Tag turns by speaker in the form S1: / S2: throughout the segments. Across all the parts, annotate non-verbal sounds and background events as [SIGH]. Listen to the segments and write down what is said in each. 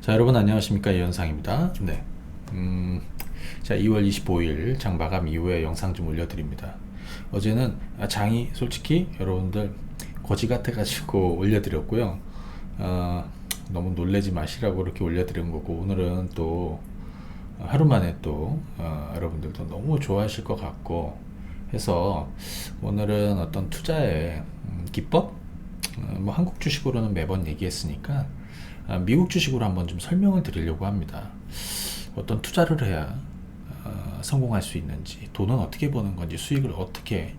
S1: 자, 여러분 안녕하십니까 이현상입니다. 네. 음, 자, 2월 25일 장 마감 이후에 영상 좀 올려드립니다. 어제는 아, 장이 솔직히 여러분들 거지 같아가지고 [LAUGHS] 올려드렸고요. 어, 너무 놀래지 마시라고 이렇게 올려드린 거고 오늘은 또 하루 만에 또 어, 여러분들도 너무 좋아하실 것 같고 해서 오늘은 어떤 투자의 음, 기법 어, 뭐 한국 주식으로는 매번 얘기했으니까 아, 미국 주식으로 한번 좀 설명을 드리려고 합니다. 어떤 투자를 해야 어, 성공할 수 있는지, 돈은 어떻게 버는 건지, 수익을 어떻게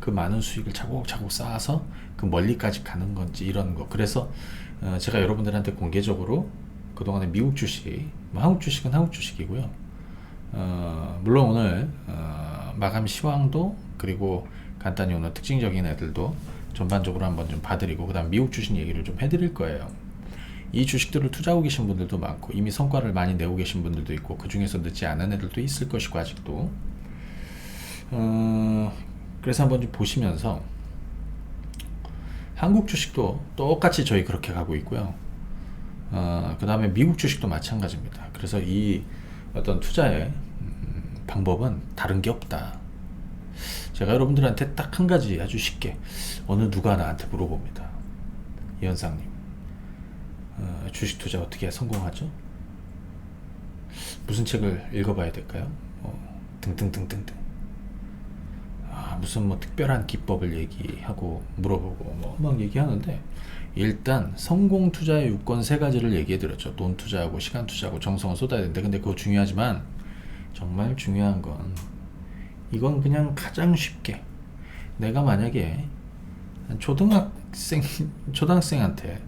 S1: 그 많은 수익을 차곡차곡 쌓아서 그 멀리까지 가는 건지 이런 거. 그래서 어, 제가 여러분들한테 공개적으로 그동안에 미국 주식, 뭐 한국 주식은 한국 주식이고요. 어, 물론 오늘 어, 마감 시황도 그리고 간단히 오늘 특징적인 애들도 전반적으로 한번 좀 봐드리고 그다음 미국 주식 얘기를 좀 해드릴 거예요. 이 주식들을 투자하고 계신 분들도 많고 이미 성과를 많이 내고 계신 분들도 있고 그 중에서 늦지 않은 애들도 있을 것이고 아직도 어, 그래서 한번 좀 보시면서 한국 주식도 똑같이 저희 그렇게 가고 있고요. 어, 그 다음에 미국 주식도 마찬가지입니다. 그래서 이 어떤 투자의 음, 방법은 다른 게 없다. 제가 여러분들한테 딱 한 가지 아주 쉽게 어느 누가 나한테 물어봅니다. 이현상님, 어, 주식 투자 어떻게 성공하죠? 무슨 책을 읽어봐야 될까요? 어, 등등등등등. 아, 무슨 뭐 특별한 기법을 얘기하고 물어보고 뭐 막 얘기하는데 일단 성공 투자의 요건 세 가지를 얘기해 드렸죠. 돈 투자하고 시간 투자하고 정성을 쏟아야 되는데 근데 그거 중요하지만 정말 중요한 건 이건 그냥 가장 쉽게 내가 만약에 한 초등학생 초등학생한테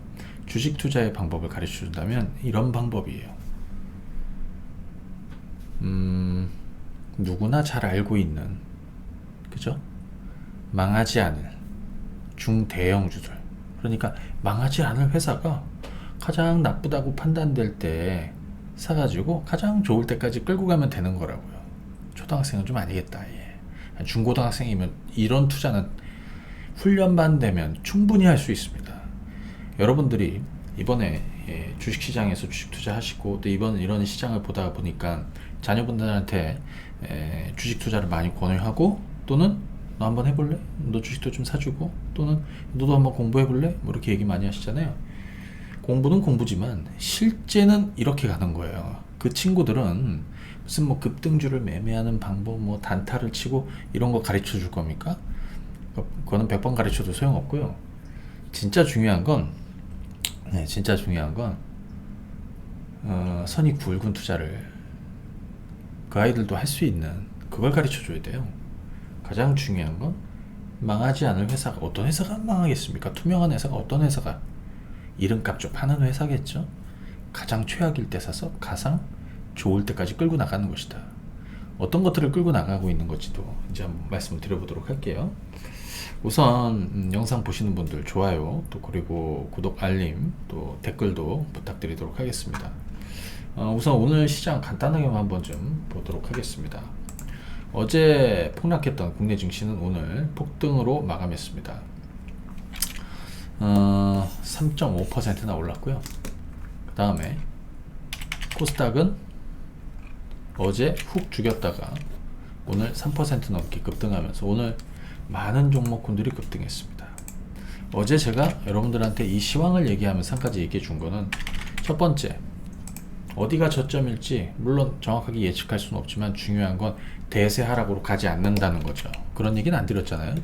S1: 주식 투자의 방법을 가르쳐 준다면 이런 방법이에요. 음, 누구나 잘 알고 있는 그죠? 망하지 않을 중대형주들. 그러니까 망하지 않을 회사가 가장 나쁘다고 판단될 때 사가지고 가장 좋을 때까지 끌고 가면 되는 거라고요. 초등학생은 좀 아니겠다. 예. 중고등학생이면 이런 투자는 훈련만 되면 충분히 할 수 있습니다. 여러분들이 이번에 예, 주식시장에서 주식 투자하시고 또 이번 이런 시장을 보다 보니까 자녀분들한테 에, 주식 투자를 많이 권유하고 또는 너 한번 해볼래? 너 주식도 좀 사주고 또는 너도 한번 공부해볼래? 뭐 이렇게 얘기 많이 하시잖아요. 공부는 공부지만 실제는 이렇게 가는 거예요. 그 친구들은 무슨 뭐 급등주를 매매하는 방법, 뭐 단타를 치고 이런 거 가르쳐 줄 겁니까? 그거는 100번 가르쳐도 소용없고요. 진짜 중요한 건, 네, 진짜 중요한 건, 어, 선이 굵은 투자를 그 아이들도 할 수 있는 그걸 가르쳐 줘야 돼요. 가장 중요한 건 망하지 않을 회사가 어떤 회사가 안 망하겠습니까? 투명한 회사가 어떤 회사가 이름값 좀 하는 회사겠죠. 가장 최악일 때 사서 가장 좋을 때까지 끌고 나가는 것이다. 어떤 것들을 끌고 나가고 있는 건지도 이제 한번 말씀을 드려보도록 할게요. 우선 음, 영상 보시는 분들 좋아요 또 그리고 구독 알림 또 댓글도 부탁드리도록 하겠습니다. 어, 우선 오늘 시장 간단하게만 한번 좀 보도록 하겠습니다. 어제 폭락했던 국내 증시는 오늘 폭등으로 마감했습니다. 어, 3.5%나 올랐고요. 그 다음에 코스닥은 어제 훅 죽였다가 오늘 3% 넘게 급등하면서 오늘 많은 종목군들이 급등했습니다. 어제 제가 여러분들한테 이 시황을 얘기하면서 한 가지 얘기해 준 거는 첫 번째 어디가 저점일지 물론 정확하게 예측할 수는 없지만 중요한 건 대세 하락으로 가지 않는다는 거죠. 그런 얘기는 안 드렸잖아요.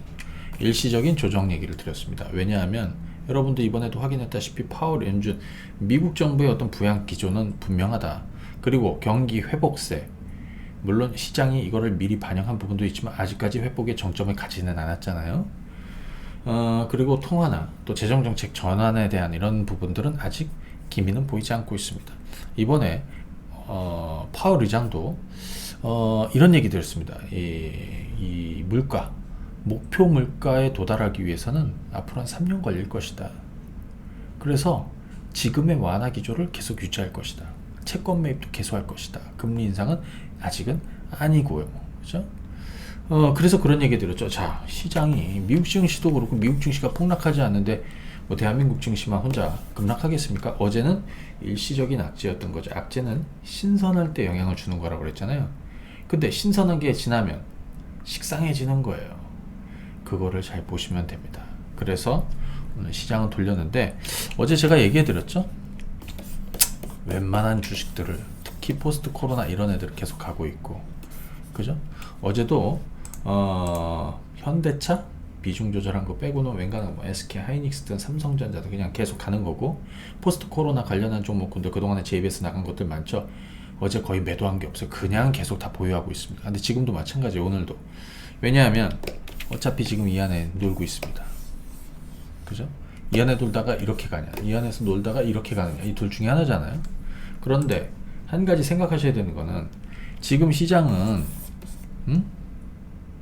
S1: 일시적인 조정 얘기를 드렸습니다. 왜냐하면 여러분도 이번에도 확인했다시피 파월 연준 미국 정부의 어떤 부양 기조는 분명하다. 그리고 경기 회복세 물론 시장이 이거를 미리 반영한 부분도 있지만 아직까지 회복의 정점을 가지는 않았잖아요. 어, 그리고 통화나 또 재정정책 전환에 대한 이런 부분들은 아직 기미는 보이지 않고 있습니다. 이번에 어, 파월 의장도 어, 이런 얘기 드렸습니다. 이, 이 물가 목표 물가에 도달하기 위해서는 앞으로 한 3년 걸릴 것이다. 그래서 지금의 완화 기조를 계속 유지할 것이다. 채권 매입도 계속할 것이다. 금리 인상은 아직은 아니고요. 그죠? 어, 그래서 그런 얘기 드렸죠. 자, 시장이 미국 증시도 그렇고 미국 증시가 폭락하지 않는데 뭐 대한민국 증시만 혼자 급락하겠습니까? 어제는 일시적인 악재였던 거죠. 악재는 신선할 때 영향을 주는 거라고 그랬잖아요. 근데 신선한 게 지나면 식상해지는 거예요. 그거를 잘 보시면 됩니다. 그래서 오늘 시장은 돌렸는데 어제 제가 얘기해 드렸죠. 웬만한 주식들을 특히 포스트 코로나 이런 애들을 계속 가고 있고 그죠? 어제도 어, 현대차 비중 조절한 거 빼고는 웬간한 뭐 SK 하이닉스든 삼성전자도 그냥 계속 가는 거고 포스트 코로나 관련한 종목군들 그동안에 JBS 나간 것들 많죠. 어제 거의 매도한 게 없어요. 그냥 계속 다 보유하고 있습니다. 근데 지금도 마찬가지예요. 오늘도. 왜냐하면 어차피 지금 이 안에 놀고 있습니다. 그죠? 이 안에 놀다가 이렇게 가냐, 이 안에서 놀다가 이렇게 가느냐, 이 둘 중에 하나잖아요. 그런데 한 가지 생각하셔야 되는 거는 지금 시장은, 음?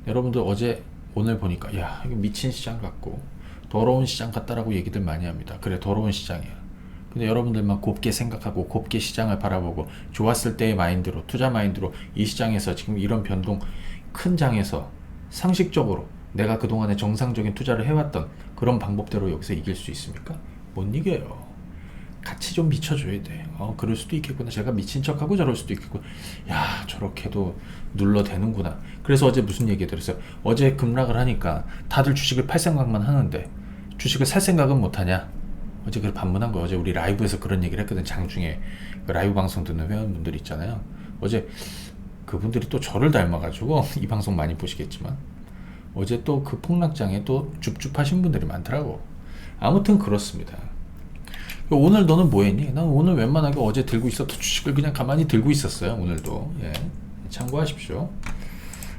S1: 여러분들 어제 오늘 보니까 야 이거 미친 시장 같고 더러운 시장 같다라고 얘기들 많이 합니다. 그래 더러운 시장이야. 근데 여러분들만 곱게 생각하고 곱게 시장을 바라보고 좋았을 때의 마인드로 투자 마인드로 이 시장에서 지금 이런 변동 큰 장에서 상식적으로 내가 그동안에 정상적인 투자를 해왔던 그런 방법대로 여기서 이길 수 있습니까? 못 이겨요. 같이 좀 미쳐줘야 돼. 어, 그럴 수도 있겠구나. 제가 미친 척하고 저럴 수도 있겠고. 야, 저렇게도 눌러대는구나. 그래서 어제 무슨 얘기 들었어요? 어제 급락을 하니까 다들 주식을 팔 생각만 하는데 주식을 살 생각은 못 하냐? 어제 그 반문한 거 어제 우리 라이브에서 그런 얘기를 했거든. 장중에 그 라이브 방송 듣는 회원분들 있잖아요. 어제 그분들이 또 저를 닮아가지고 [LAUGHS] 이 방송 많이 보시겠지만 어제 또 그 폭락장에 또 줍줍하신 분들이 많더라고. 아무튼 그렇습니다. 오늘 너는 뭐 했니? 난 오늘 웬만하게 어제 들고 있었던 주식을 그냥 가만히 들고 있었어요. 오늘도. 예. 참고하십시오.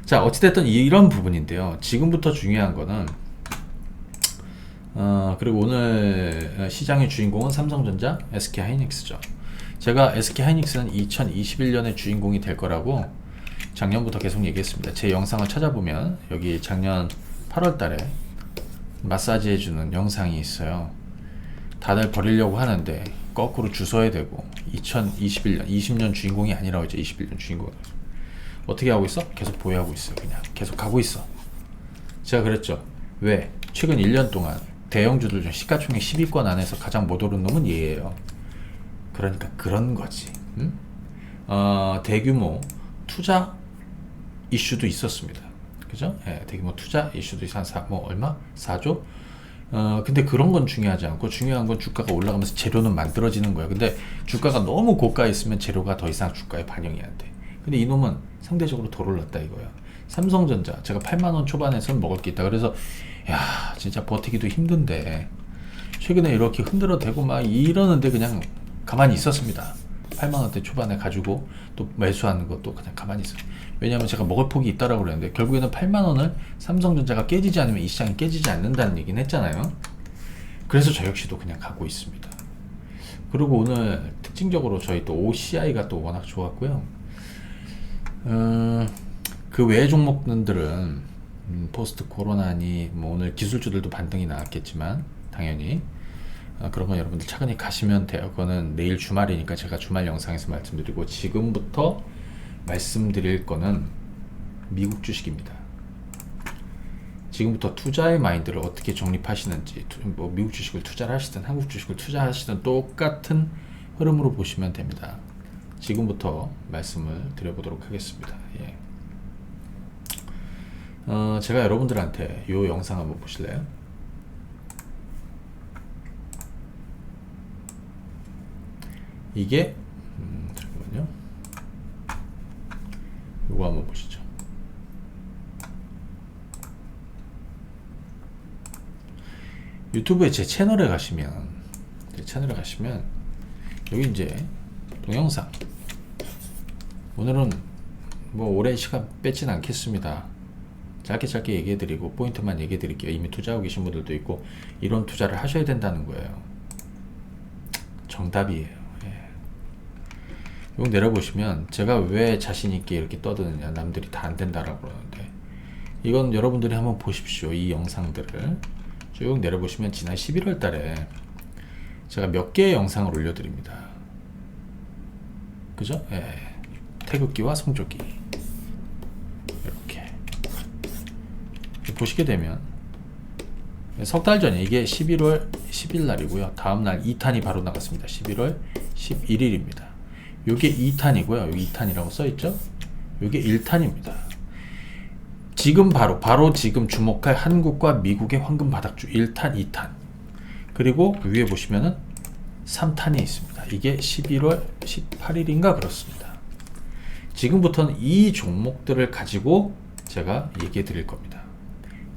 S1: 자, 어찌됐든 이런 부분인데요. 지금부터 중요한 거는, 어, 그리고 오늘 시장의 주인공은 삼성전자, SK 하이닉스죠. 제가 SK 하이닉스는 2021년의 주인공이 될 거라고 작년부터 계속 얘기했습니다. 제 영상을 찾아보면 여기 작년 8월 달에 마사지 해주는 영상이 있어요. 다들 버리려고 하는데 거꾸로 주워야 되고 2021년 20년 주인공이 아니라고 이제 21년 주인공 어떻게 하고 있어? 계속 보유하고 있어 그냥 계속 가고 있어 제가 그랬죠 왜? 최근 1년 동안 대형주들 중 시가총액 10위권 안에서 가장 못 오른 놈은 얘예요 그러니까 그런 거지 응? 어, 대규모 투자 이슈도 있었습니다 그죠? 예, 대규모 투자 이슈도 있어 한뭐 얼마? 4조? 어, 근데 그런 건 중요하지 않고 중요한 건 주가가 올라가면서 재료는 만들어지는 거야. 근데 주가가 너무 고가에 있으면 재료가 더 이상 주가에 반영이 안 돼. 근데 이놈은 상대적으로 덜 올랐다 이거야. 삼성전자 제가 8만 원 초반에선 먹을 게 있다. 그래서 야 진짜 버티기도 힘든데 최근에 이렇게 흔들어 대고 막 이러는데 그냥 가만히 있었습니다. 8만 원대 초반에 가지고 또 매수하는 것도 그냥 가만히 있어요. 왜냐하면 제가 먹을 폭이 있다라고 그랬는데 결국에는 8만 원을 삼성전자가 깨지지 않으면 이 시장이 깨지지 않는다는 얘기는 했잖아요. 그래서 저 역시도 그냥 가고 있습니다. 그리고 오늘 특징적으로 저희 또 OCI가 또 워낙 좋았고요. 음, 그 외의 종목들은 음, 포스트 코로나니 뭐 오늘 기술주들도 반등이 나왔겠지만 당연히 아, 그런 건 여러분들 차근히 가시면 돼요. 그거는 내일 주말이니까 제가 주말 영상에서 말씀드리고 지금부터 말씀드릴 거는 미국 주식입니다. 지금부터 투자의 마인드를 어떻게 정립하시는지, 뭐 미국 주식을 투자를 하시든 한국 주식을 투자하시든 똑같은 흐름으로 보시면 됩니다. 지금부터 말씀을 드려보도록 하겠습니다. 예. 어, 제가 여러분들한테 이 영상 한번 보실래요? 이게 음, 잠깐만요. 이거 한번 보시죠. 유튜브에 제 채널에 가시면 제 채널에 가시면 여기 이제 동영상 오늘은 뭐 오랜 시간 뺏진 않겠습니다. 짧게 짧게 얘기해 드리고 포인트만 얘기해 드릴게요. 이미 투자하고 계신 분들도 있고 이런 투자를 하셔야 된다는 거예요. 정답이에요. 이거 내려보시면 제가 왜 자신 있게 이렇게 떠드느냐 남들이 다 안 된다라고 그러는데 이건 여러분들이 한번 보십시오 이 영상들을 쭉 내려보시면 지난 11월 달에 제가 몇 개의 영상을 올려드립니다 그죠? 예. 태극기와 성조기 이렇게 보시게 되면 석 달 전에 이게 11월 10일 날이고요. 다음 날 2탄이 바로 나갔습니다. 11월 11일입니다. 요게 2탄이고요. 여기 2탄이라고 써 있죠? 요게 1탄입니다. 지금 바로 바로 지금 주목할 한국과 미국의 황금 바닥주 1탄, 2탄. 그리고 위에 보시면은 3탄이 있습니다. 이게 11월 18일인가 그렇습니다. 지금부터는 이 종목들을 가지고 제가 얘기해 드릴 겁니다.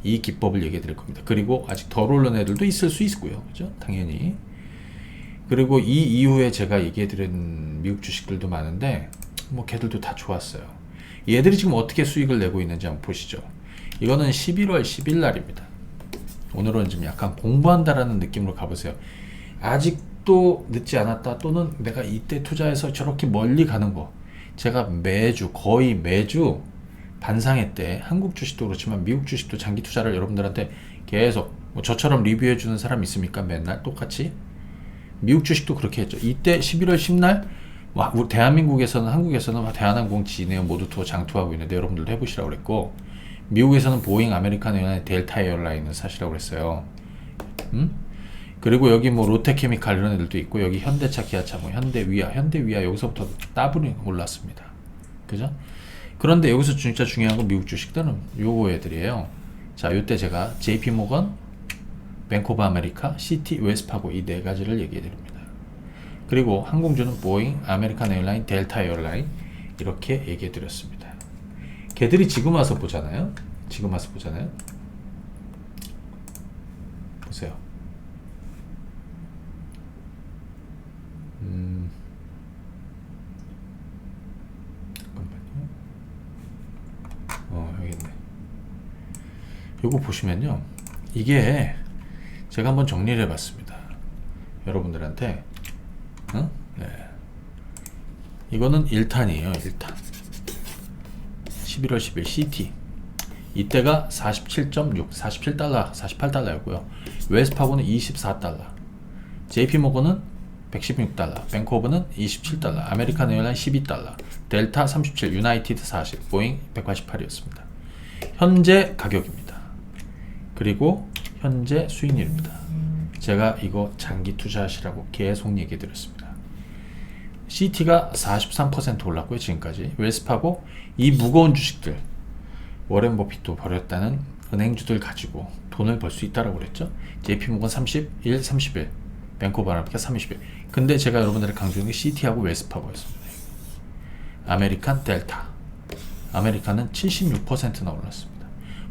S1: 이 기법을 얘기해 드릴 겁니다. 그리고 아직 덜 오른 애들도 있을 수 있고요. 그죠? 당연히. 그리고 이 이후에 제가 얘기해 드린 미국 주식들도 많은데 뭐 걔들도 다 좋았어요. 얘들이 지금 어떻게 수익을 내고 있는지 한번 보시죠. 이거는 11월 10일 날입니다. 오늘은 좀 약간 공부한다라는 느낌으로 가보세요. 아직도 늦지 않았다 또는 내가 이때 투자해서 저렇게 멀리 가는 거 제가 매주 거의 매주 반상회 때 한국 주식도 그렇지만 미국 주식도 장기 투자를 여러분들한테 계속 뭐 저처럼 리뷰해 주는 사람 있습니까? 맨날 똑같이 미국 주식도 그렇게 했죠. 이때 11월 10날 와, 우리 대한민국에서는 한국에서는 와, 대한항공, 진에어 모두 투어 장투하고 있는데 여러분들도 해보시라고 그랬고 미국에서는 보잉, 아메리칸 에어라인, 델타 에어라인을 사시라고 그랬어요. 음? 그리고 여기 뭐 롯데케미칼 이런 애들도 있고 여기 현대차, 기아차, 뭐 현대위아, 현대위아 여기서부터 따블이 올랐습니다. 그죠? 그런데 여기서 진짜 중요한 건 미국 주식들은 요거 애들이에요. 자, 요때 제가 JP 모건, 오브 아메리카, 시티, 웨스파고 이 네 가지를 얘기해 드립니다. 그리고 항공주는 보잉, 아메리칸 에어라인, 델타 에어라인 이렇게 얘기해 드렸습니다. 걔들이 지금 와서 보잖아요. 지금 와서 보잖아요. 보세요. 음. 잠깐만요. 어, 여기 있네. 요거 보시면요. 이게 제가 한번 정리를 해봤습니다. 여러분들한테. 어? 네. 이거는 1탄이에요. 1탄. 11월 10일 CT. 이때가 47.6, 47달러, 48달러였고요. 웨스파고는 24달러. JP모건은 116달러, 뱅크오브는 27달러, 아메리칸 에어라인 12달러, 델타 37, 유나이티드 40, 보잉 188이었습니다. 현재 가격입니다. 그리고 현재 수익률입니다. 제가 이거 장기 투자하시라고 계속 얘기 드렸습니다. CT가 43% 올랐고요, 지금까지. 웰스파고 이 무거운 주식들 워렌 버핏도 버렸다는 은행주들 가지고 돈을 벌 수 있다라고 그랬죠. JP모건 31, 31, 뱅크 오브 아메리카 31. 근데 제가 여러분들을 강조한 게 CT하고 웰스파고였습니다. 아메리칸 델타. 아메리칸은 76%나 올랐습니다.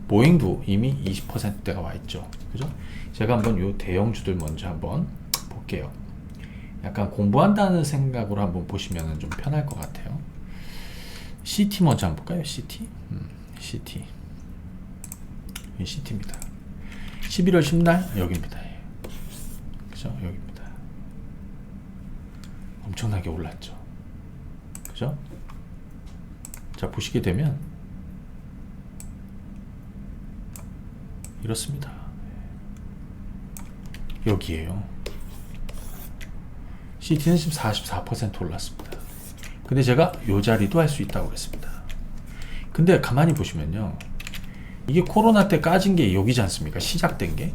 S1: 보잉도 이미 20%대가 와 있죠. 그죠? 제가 한번 요 대형주들 먼저 한번 볼게요. 약간 공부한다는 생각으로 한번 보시면 좀 편할 것 같아요. CT 먼저 한번 볼까요? CT. 음, CT. 이 CT입니다. 11월 10날 여기입니다. 예. 그죠? 여기입니다. 엄청나게 올랐죠. 그죠? 자, 보시게 되면 이렇습니다. 여기에요. CT는 지금 44% 올랐습니다. 근데 제가 요 자리도 할 수 있다고 그랬습니다. 근데 가만히 보시면요. 이게 코로나 때 까진 게 여기지 않습니까? 시작된 게.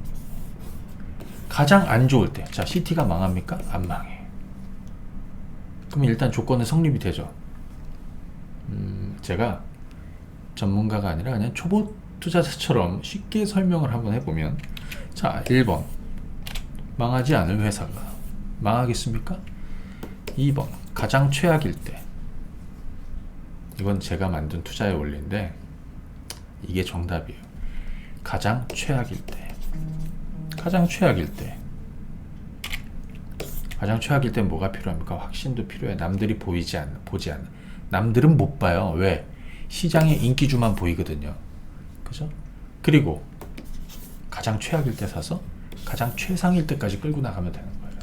S1: 가장 안 좋을 때. 자, CT가 망합니까? 안 망해. 그럼 일단 조건은 성립이 되죠. 음, 제가 전문가가 아니라 그냥 초보 투자자처럼 쉽게 설명을 한번 해보면 자, 1번. 망하지 않을 회사가 망하겠습니까? 2번. 가장 최악일 때. 이건 제가 만든 투자의 원리인데 이게 정답이에요. 가장 최악일 때. 가장 최악일 때. 가장 최악일 때 뭐가 필요합니까? 확신도 필요해. 남들이 보이지 않, 보지 않는. 남들은 못 봐요. 왜? 시장의 인기주만 보이거든요. 그죠? 그리고 가장 최악일 때 사서 가장 최상일 때까지 끌고 나가면 되는 거예요.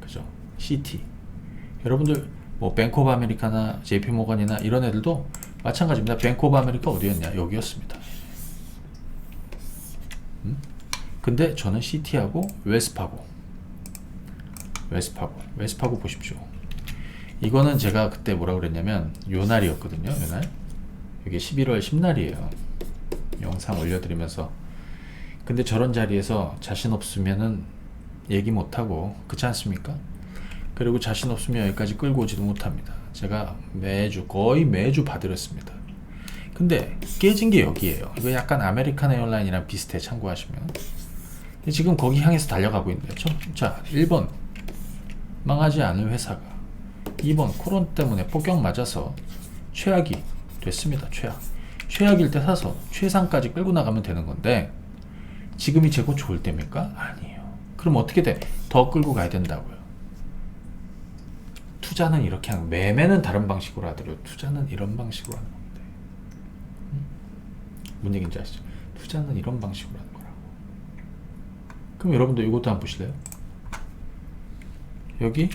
S1: 그죠? CT. 여러분들 뭐 뱅크 오브 아메리카나 JP 모건이나 이런 애들도 마찬가지입니다. 뱅크 오브 아메리카 어디였냐? 여기였습니다. 음? 근데 저는 CT하고 웨스파고 웨스파고 웨스파고 보십시오. 이거는 제가 그때 뭐라 그랬냐면 요 날이었거든요. 요 날. 이게 11월 10날이에요. 영상 올려드리면서 근데 저런 자리에서 자신 없으면은 얘기 못하고 그렇지 않습니까? 그리고 자신 없으면 여기까지 끌고 오지도 못합니다. 제가 매주 거의 매주 봐드렸습니다. 근데 깨진 게 여기에요. 이거 약간 아메리칸 에어라인이랑 비슷해 참고하시면. 지금 거기 향해서 달려가고 있는데 죠 자, 1번 망하지 않을 회사가 2번 코로나 때문에 폭격 맞아서 최악이 됐습니다. 최악. 최악일 때 사서 최상까지 끌고 나가면 되는 건데 지금이 최고 좋을 때입니까? 아니에요. 그럼 어떻게 돼? 더 끌고 가야 된다고요. 투자는 이렇게 하는 매매는 다른 방식으로 하더라도 투자는 이런 방식으로 하는 겁니다. 음? 뭔 얘기인지 아시죠? 투자는 이런 방식으로 하는 거라고. 그럼 여러분들 이것도 한번 보실래요? 여기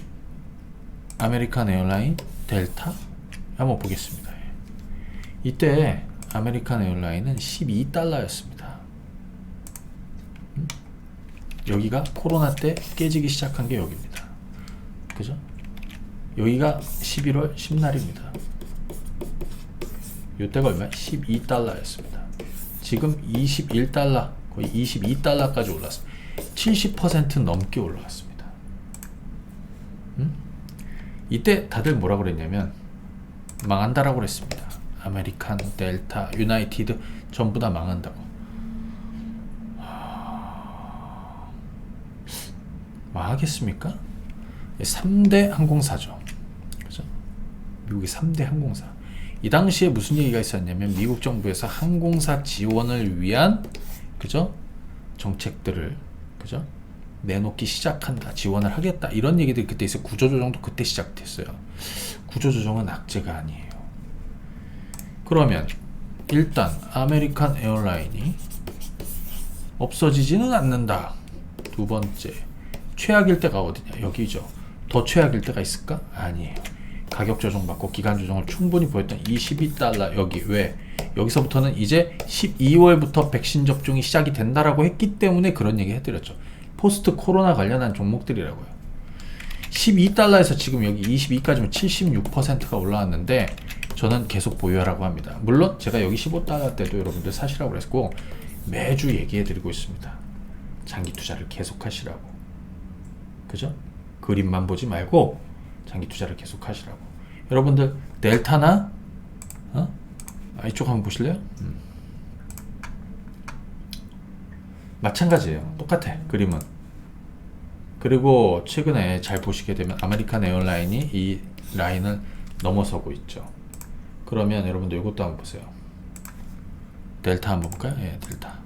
S1: 아메리칸 에어라인 델타 한번 보겠습니다. 예. 이때 아메리칸 에어라인은 12달러였습니다. 음? 여기가 코로나 때 깨지기 시작한 게 여기입니다. 그죠? 여기가 11월 10날입니다. 이때가 얼마야? 12달러였습니다. 지금 21달러, 거의 22달러까지 올랐습니다. 70% 넘게 올라왔습니다. 음? 이때 다들 뭐라 그랬냐면 망한다라고 그랬습니다. 아메리칸, 델타, 유나이티드 전부 다 망한다고. 하... 망하겠습니까? 3대 항공사죠. 그죠? 미국의 3대 항공사. 이 당시에 무슨 얘기가 있었냐면 미국 정부에서 항공사 지원을 위한 그죠? 정책들을 그죠? 내놓기 시작한다. 지원을 하겠다. 이런 얘기들이 그때 있어 구조조정도 그때 시작됐어요. 구조조정은 악재가 아니에요. 그러면 일단 아메리칸 에어라인이 없어지지는 않는다. 두 번째 최악일 때가 어디냐? 여기죠. 더 최악일 때가 있을까? 아니에요. 가격 조정 받고 기간 조정을 충분히 보였던 22달러 여기 왜? 여기서부터는 이제 12월부터 백신 접종이 시작이 된다라고 했기 때문에 그런 얘기 해드렸죠. 포스트 코로나 관련한 종목들이라고요. 12달러에서 지금 여기 22까지면 76%가 올라왔는데 저는 계속 보유하라고 합니다. 물론 제가 여기 15달러 때도 여러분들 사시라고 그랬고 매주 얘기해 드리고 있습니다. 장기 투자를 계속 하시라고. 그죠? 그림만 보지 말고 장기 투자를 계속 하시라고. 여러분들 델타나 어? 아, 이쪽 한번 보실래요? 음. 마찬가지예요. 똑같아 그림은. 그리고 최근에 잘 보시게 되면 아메리칸 에어라인이 이 라인을 넘어서고 있죠. 그러면 여러분들 이것도 한번 보세요. 델타 한번 볼까요? 예, 델타.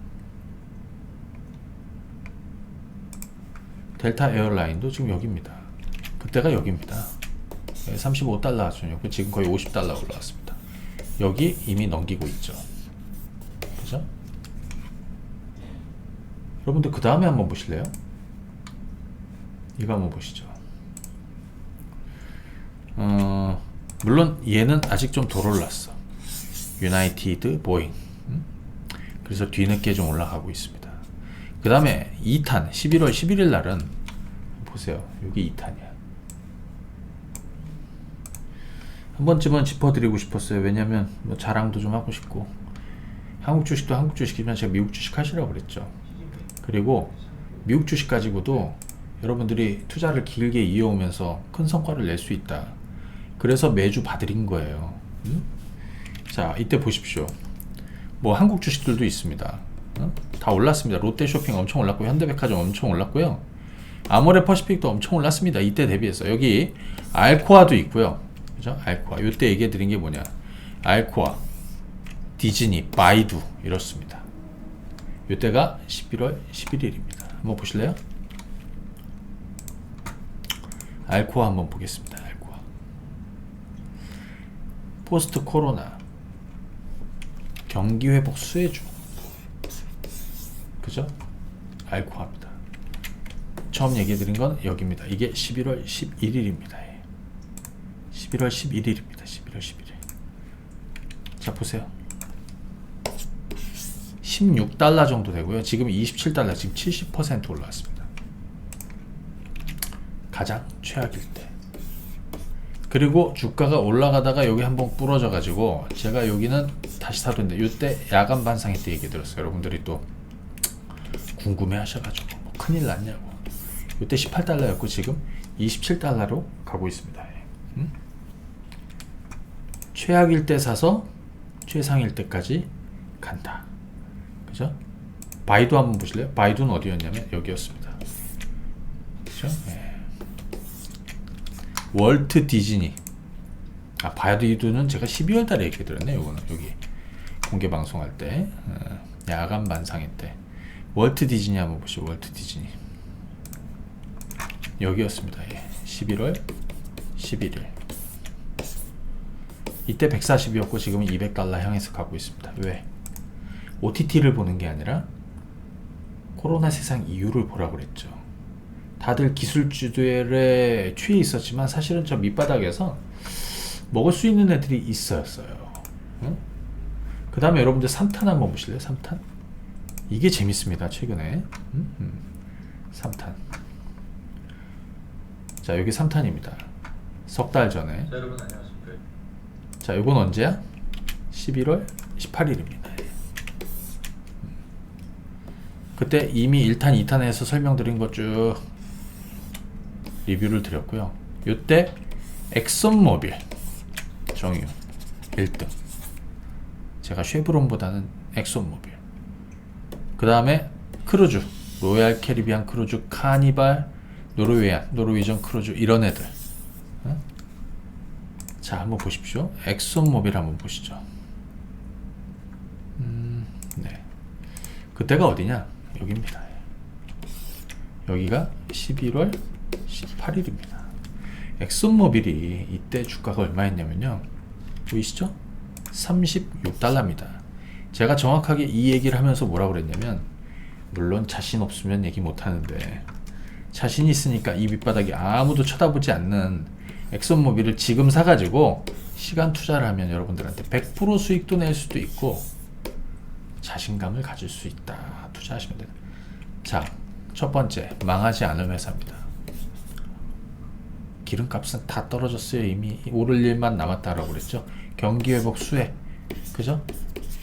S1: 델타 에어라인도 지금 여기입니다. 그때가 여기입니다. 35달러 수준이었고 지금 거의 50달러 올라왔습니다. 여기 이미 넘기고 있죠. 그죠? 여러분들 그 다음에 한번 보실래요? 이거 한번 보시죠. 어, 물론 얘는 아직 좀 덜 올랐어. 유나이티드, 보잉. 음? 그래서 뒤늦게 좀 올라가고 있습니다. 그 다음에 2탄 11월 11일 날은 보세요. 여기 2탄이야. 한 번쯤은 짚어드리고 싶었어요. 왜냐면 뭐 자랑도 좀 하고 싶고 한국 주식도 한국 주식이면 제가 미국 주식 하시라고 그랬죠. 그리고 미국 주식 가지고도 여러분들이 투자를 길게 이어오면서 큰 성과를 낼 수 있다. 그래서 매주 봐드린 거예요. 음? 자, 이때 보십시오. 뭐 한국 주식들도 있습니다. 어? 다 올랐습니다. 롯데쇼핑 엄청 올랐고 현대백화점 엄청 올랐고요. 아모레 퍼시픽도 엄청 올랐습니다. 이때 대비해서 여기 알코아도 있고요. 그죠? 알코아. 이때 얘기해 드린 게 뭐냐? 알코아, 디즈니, 바이두 이렇습니다. 이때가 11월 11일입니다. 한번 보실래요? 알코아 한번 보겠습니다. 포스트 코로나 경기 회복 수혜주 그죠? 알코아입니다. 처음 얘기해 드린 건 여기입니다. 이게 11월 11일입니다. 11월 11일입니다. 11월 11일. 자, 보세요. 16달러 정도 되고요. 지금 27달러, 지금 70% 올라왔습니다. 가장 최악일 때. 그리고 주가가 올라가다가 여기 한번 부러져 가지고 제가 여기는 다시 사도인데 이때 야간 반상회 때 얘기 들었어요. 여러분들이 또 궁금해 하셔가지고 뭐 큰일 났냐고 이때 18달러였고 지금 27달러로 가고 있습니다 예. 음? 최악일 때 사서 최상일 때까지 간다 그죠? 바이두 한번 보실래요? 바이두는 어디였냐면 여기였습니다 그죠? 예. 월트 디즈니. 아 바이두는 제가 12월 달에 얘기 드렸네 요거는. 여기 공개 방송할 때. 어, 야간 반상회 때. 월트 디즈니 한번 보시죠 월트 디즈니. 여기였습니다 예. 11월? 11일 이때 140이었고 지금은 200달러 향해서 가고 있습니다. 왜? OTT를 보는 게 아니라 코로나 세상 이유를 보라고 그랬죠 다들 기술주들에 취해 있었지만 사실은 저 밑바닥에서 먹을 수 있는 애들이 있었어요 응? 그 다음에 여러분들 3탄 한번 보실래요? 3탄? 이게 재밌습니다 최근에 음? 음. 3탄 자 여기 3탄입니다 석 달 전에
S2: 자, 여러분 안녕하십니까.
S1: 자 이건 언제야? 11월 18일입니다 그때 이미 1탄 2탄에서 설명드린 것 쭉 리뷰를 드렸고요. 이때 엑선모빌 정유 1등. 제가 쉐브론보다는 엑선모빌. 그 다음에 크루즈 로얄 캐리비안 크루즈 카니발 노르웨이안 노르웨이전 크루즈 이런 애들. 어? 자 한번 보십시오. 엑선모빌 한번 보시죠. 음, 네. 그때가 어디냐? 여기입니다. 여기가 11월 18일입니다 엑선모빌이 이때 주가가 얼마였냐면요 보이시죠 36달러입니다. 제가 정확하게 이 얘기를 하면서 뭐라고 그랬냐면 물론 자신 없으면 얘기 못 하는데 자신 있으니까 이 밑바닥에 아무도 쳐다보지 않는 엑선모빌을 지금 사가지고 시간 투자를 하면 여러분들한테 100% 수익도 낼 수도 있고 자신감을 가질 수 있다. 투자하시면 돼요. 자, 첫 번째 망하지 않을 회사입니다. 기름값은 다 떨어졌어요. 이미 오를 일만 남았다라고 그랬죠. 경기 회복 수혜. 그죠?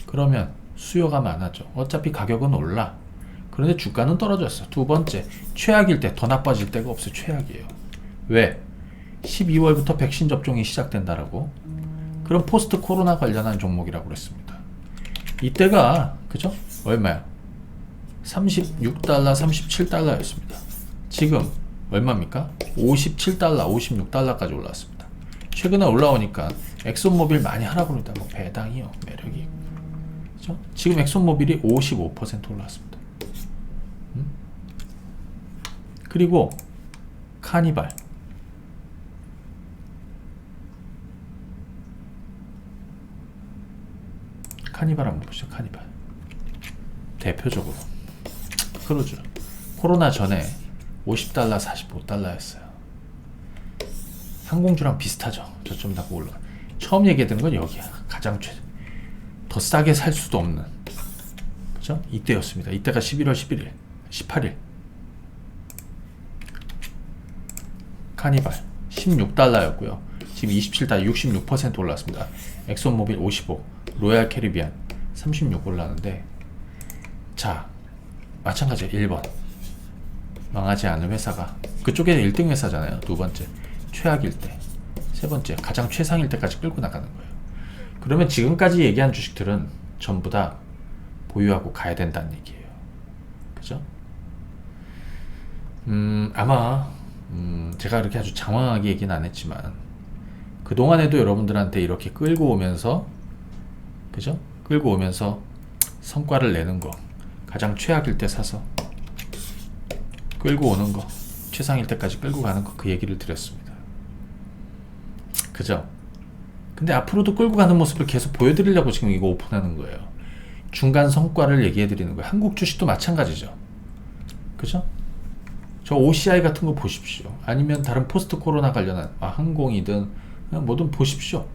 S1: 그러면 수요가 많아져. 어차피 가격은 올라. 그런데 주가는 떨어졌어. 두 번째, 최악일 때 더 나빠질 때가 없어. 최악이에요. 왜? 12월부터 백신 접종이 시작된다라고. 그럼 포스트 코로나 관련한 종목이라고 그랬습니다. 이때가 그죠? 얼마야? 36달러, 37달러였습니다. 지금 얼마입니까? 57달러, 56달러까지 올랐습니다. 최근에 올라오니까 엑손모빌 많이 그러다 뭐 배당이요 매력이 그죠? 지금 엑손모빌이 55% 올랐습니다. 음? 그리고 카니발 카니발 한번 보시죠 카니발 대표적으로 크루즈 코로나 전에 50달러 45달러였어요. 항공주랑 비슷하죠. 저점 다 올라 처음 얘기했던 건 여기야. 가장 최, 더 싸게 살 수도 없는. 그죠? 이때였습니다. 이때가 11월 11일 18일. 카니발 16달러였고요. 지금 27달러 66% 올랐습니다. 엑소모빌 55 로얄 캐리비안 36 올랐는데 자 마찬가지 1번 망하지 않은 회사가 그쪽에 1등 회사잖아요 두 번째 최악일 때 세 번째 가장 최상일 때까지 끌고 나가는 거예요 그러면 지금까지 얘기한 주식들은 전부 다 보유하고 가야 된다는 얘기예요 그죠? 음 아마 음, 제가 그렇게 아주 장황하게 얘기는 안 했지만 그동안에도 여러분들한테 이렇게 끌고 오면서 그죠? 끌고 오면서 성과를 내는 거 가장 최악일 때 사서 끌고 오는 거 최상일 때까지 끌고 가는 거 그 얘기를 드렸습니다 그죠? 근데 앞으로도 끌고 가는 모습을 계속 보여드리려고 지금 이거 오픈하는 거예요 중간 성과를 얘기해 드리는 거예요 한국 주식도 마찬가지죠 그죠? 저 OCI 같은 거 보십시오 아니면 다른 포스트 코로나 관련한 아, 항공이든 뭐든 보십시오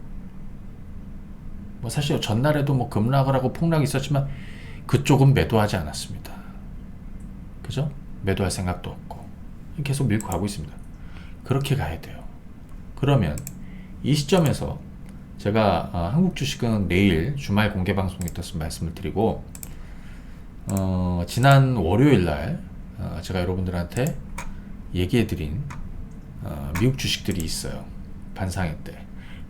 S1: 뭐 사실 전날에도 뭐 급락을 하고 폭락이 있었지만 그쪽은 매도하지 않았습니다. 그죠? 매도할 생각도 없고 계속 밀고 가고 있습니다. 그렇게 가야 돼요. 그러면 이 시점에서 제가 어, 한국 주식은 내일 주말 공개 방송이 있다서 말씀을 드리고 어, 지난 월요일 날 어, 제가 여러분들한테 얘기해 드린 어, 미국 주식들이 있어요. 반상회 때.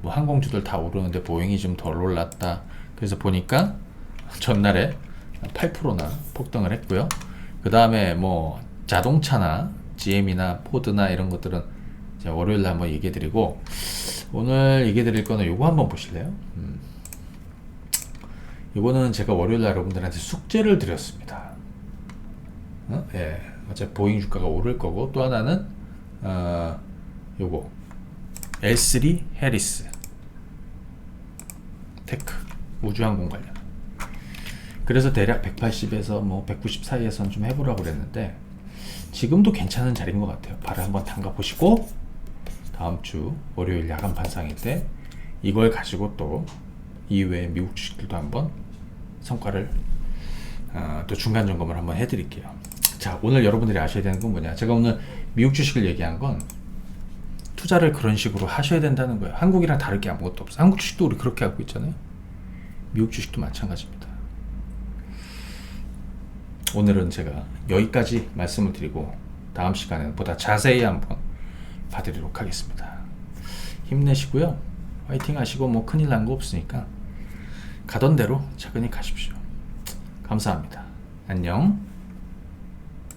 S1: 뭐 항공주들 다 오르는데 보잉이 좀 덜 올랐다. 그래서 보니까 전날에 8%나 폭등을 했고요. 그 다음에 뭐 자동차나 GM이나 포드나 이런 것들은 제가 월요일 날 한번 얘기해 드리고 오늘 얘기해 드릴 거는 요거 한번 보실래요? 음. 이거는 제가 월요일 날 여러분들한테 숙제를 드렸습니다. 어? 예, 어차피 보잉 주가가 오를 거고 또 하나는 어, 요거 L3 해리스 테크 우주항공 관련. 그래서 대략 180에서 뭐 190 사이에선 좀 해보라고 그랬는데 지금도 괜찮은 자리인 것 같아요. 발을 한번 담가 보시고 다음 주 월요일 야간 반상회 때 이걸 가지고 또 이외의 미국 주식들도 한번 성과를 어, 또 중간 점검을 한번 해드릴게요. 자 오늘 여러분들이 아셔야 되는 건 뭐냐? 제가 오늘 미국 주식을 얘기한 건 투자를 그런 식으로 하셔야 된다는 거예요. 한국이랑 다를 게 아무것도 없어. 한국 주식도 우리 그렇게 하고 있잖아요. 미국 주식도 마찬가지입니다. 오늘은 제가 여기까지 말씀을 드리고 다음 시간에는 보다 자세히 한번 봐드리도록 하겠습니다. 힘내시고요. 화이팅 하시고 뭐 큰일 난 거 없으니까 가던 대로 차근히 가십시오. 감사합니다. 안녕.